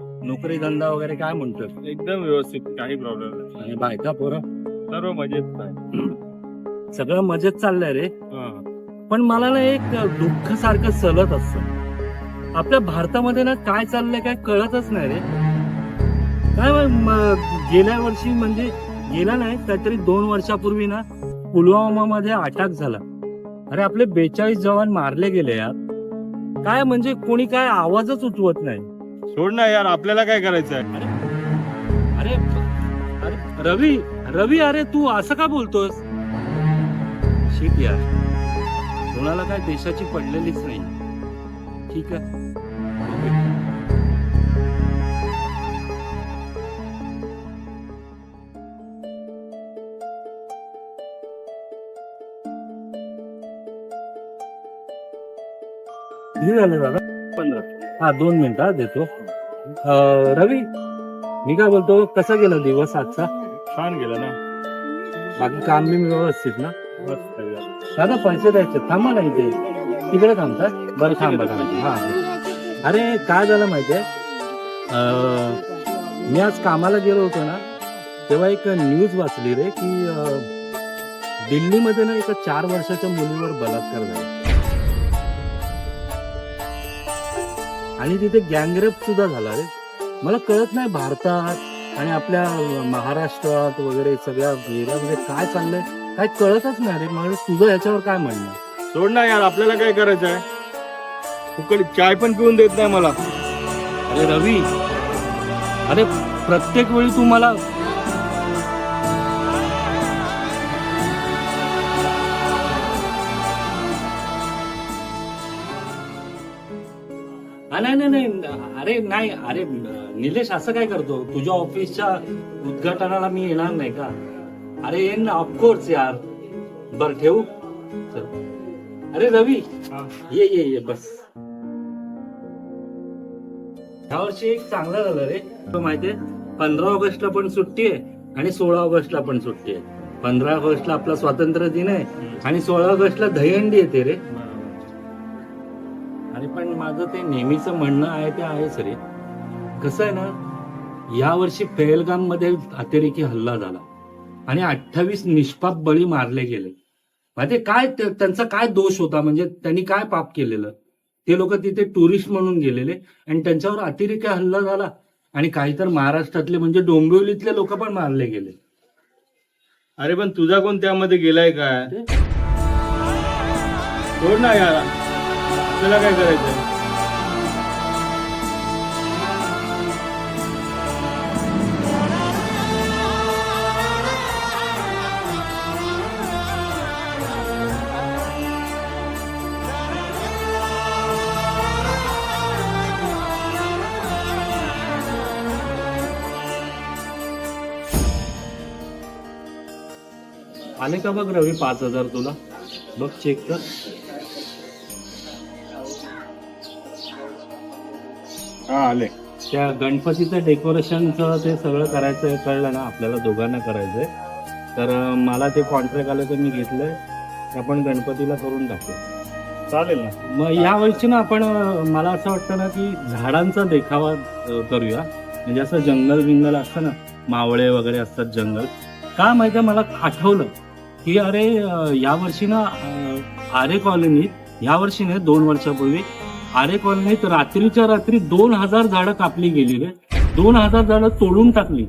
नोकरी धंदा वगैरे काय म्हणतोय? एकदम व्यवस्थित काही प्रॉब्लेम नाही. आणि बायका पोरं? सर्व मजेत आहे. सगळं मजेत चाललंय रे. पण मला ना एक दुःख सारखं सलत असत. आपल्या भारतामध्ये ना काय चाललंय काय कळतच नाही रे. काय माहीत, म- गेल्या वर्षी म्हणजे गेला नाही काहीतरी दोन वर्षापूर्वी ना पुलवामा मध्ये अटॅक झाला. अरे आपले बेचाळीस जवान मारले गेले यार. काय म्हणजे कोणी काय आवाजच उठवत नाही. सोड ना यार आपल्याला काय करायचं आहे अरे अरे रवी रवी अरे तू असं का बोलतोस? शिट यार. कोणाला काय देशाची पडलेलीच नाही. ठीक आहे. किती झाले दादा. पंधरा. हा दोन मिनिटं हा, देतो. अं, रवी मी काय बोलतो कसा गेला दिवस आजचा? छान गेलं ना. बाकी काम बी व्यवस्थित ना? मस्त. दादा पैसे द्यायचे. थांबा ना इथे. तिकडे थांबतात बरं थांबा थांबा. हा. अरे काय झालं माहितीये? अं, मी आज कामाला गेलो होतो ना तेव्हा एक न्यूज वाचली रे की अं, दिल्लीमध्ये ना एका चार वर्षाच्या मुलीवर बलात्कार झाला. आणि तिथे गँगरेप सुद्धा झाला रे. मला कळत नाही भारतात आणि आपल्या महाराष्ट्रात वगैरे सगळ्या एरियामध्ये काय चाललंय काय कळतच नाही रे. मला तुझं याच्यावर काय म्हणणं? सोड ना यार आपल्याला काय करायचं आहे फुकट चाय पण पिऊन देत नाही मला. अरे रवी अरे प्रत्येक वेळी तू मला नाही नाही नाही. अरे नाही अरे निलेश असं काय करतो? तुझ्या ऑफिसच्या उद्घाटनाला मी येणार नाही का? अरे येईन ना ऑफकोर्स यार. बर ठेवू. अरे रवी. हा. ये ये ये बस. ह्या वर्षी एक चांगलं झालं रे. तुला माहितीये पंधरा ऑगस्टला पण सुट्टी आहे आणि सोळा ऑगस्टला पण सुट्टी आहे. पंधरा ऑगस्टला आपला स्वातंत्र्य दिन आहे आणि सोळा ऑगस्टला दहीहंडी येते रे. अरे पण माझं ते नेहमीचं म्हणणं आहे ते आहेच रे कसं आहे ना या वर्षी पहलगाममध्ये अतिरेकी हल्ला झाला. आणि अठ्ठावीस निष्पाप बळी मारले गेले. माहिती काय त्यांचा काय दोष होता? म्हणजे त्यांनी काय पाप केलेलं? ते लोक तिथे टुरिस्ट म्हणून गेलेले आणि त्यांच्यावर अतिरेकी हल्ला झाला. आणि काही तर महाराष्ट्रातले म्हणजे डोंबिवलीतले लोक पण मारले गेले. अरे पण तुझा कोण त्यामध्ये गेलाय काय? सोड ना यार तुला काय करायचं आले का बघ रवी पाच हजार तुला? बघ चेक कर. हा आले. त्या गणपतीचं डेकोरेशनचं ते सगळं करायचं कळलं ना आपल्याला दोघांना करायचंय. तर मला ते कॉन्ट्रॅक्ट आलं तर मी घेतलंय. आपण गणपतीला करून टाकू चालेल ना. मग या वर्षी ना आपण मला असं वाटतं ना की झाडांचा देखावा करूया. म्हणजे असं जंगल बिंगल असतं ना मावळे वगैरे असतात जंगल. का माहितीये मला आठवलं की अरे या वर्षी ना आरे कॉलनीत या वर्षी नाही दोन वर्षापूर्वी आरे कॉलनीत रात्रीच्या रात्री दोन हजार झाडं कापली गेली रे दोन हजार झाडं तोडून टाकली.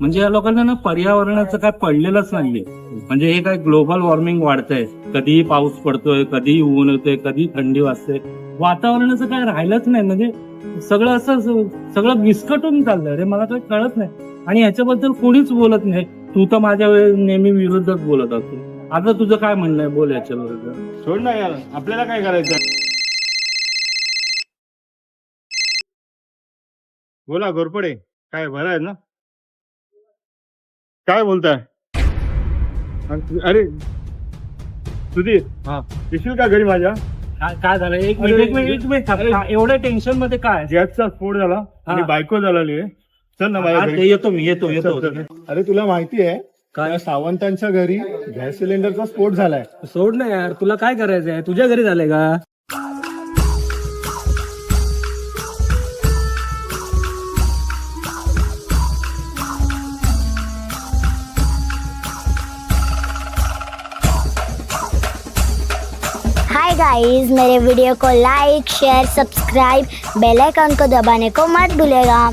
म्हणजे या लोकांना ना पर्यावरणाचं काय पडलेलंच नाहीये. म्हणजे हे काय ग्लोबल वॉर्मिंग वाढतंय. कधीही पाऊस पडतोय कधीही ऊन येतोय कधी थंडी वाजते. वातावरणाचं काय राहिलंच नाही. म्हणजे सगळं असं सगळं विस्कटून चाललंय. रे मला काही कळत नाही. आणि ह्याच्याबद्दल कोणीच बोलत नाही. तू तर माझ्या वेळेस नेहमी विरुद्धच बोलत असतो आता तुझं काय म्हणणं आहे? बोल याच्या सोड ना यार. आपल्याला काय करायचं? बोला घोरपडे. काय बरं आहे ना? काय बोलताय? तु- अरे सुधीर हा. येशील का घरी माझ्या? काय काय झालं? एक अरे, मिनिट एक मिनिट एक मिनिट थांब. अरे. का- एवढ्या टेन्शनमध्ये काय? गॅसचा स्फोट झाला आणि बायको झालेली आहे. चल ना माझ्या घरी. येतो मी येतो येतो. अरे तुला माहिती आहे काय? सावंतांच्या घरी गॅस सिलेंडरचा स्फोट झालाय. सोड ना यार तुला काय करायचंय? तुझ्या घरी झालंय का? हाय गाइस मेरे वीडियो को like share subscribe bell icon को दबाने को मत भूलेगा।